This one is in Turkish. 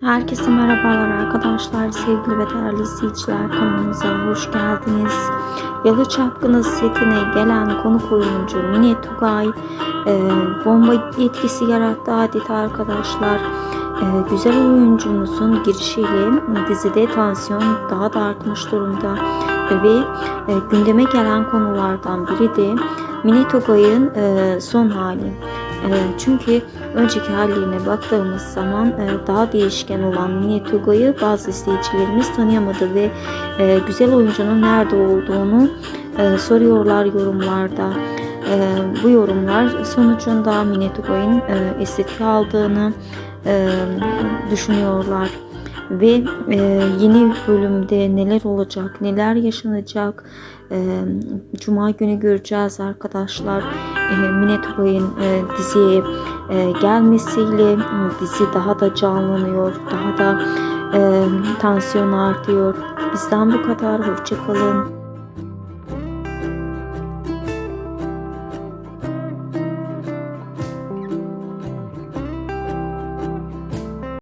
Herkese merhabalar arkadaşlar, sevgili ve değerli izleyiciler kanalımıza hoş geldiniz. Yalı Çapkını setine gelen konuk oyuncu Mine Tugay e, bomba etkisi yarattı adeta arkadaşlar. E, güzel oyuncumuzun girişiyle dizide tansiyon daha da artmış durumda ve e, gündeme gelen konulardan biri de Mine Tugay'ın e, son hali. E, çünkü önceki hallerine baktığımız zaman e, daha değişken olan Mine Tugay'ı bazı izleyicilerimiz tanıyamadı ve e, güzel oyuncunun nerede olduğunu e, soruyorlar yorumlarda. Bu yorumlar sonucunda Mine Tugay'ın estetik aldığını düşünüyorlar ve e, yeni bölümde neler olacak, neler yaşanacak e, Cuma günü göreceğiz arkadaşlar. E, Mine Tugay'ın e, diziye e, gelmesiyle dizi daha da canlanıyor, daha da e, tansiyon artıyor. Bizden bu kadar. Hoşçakalın.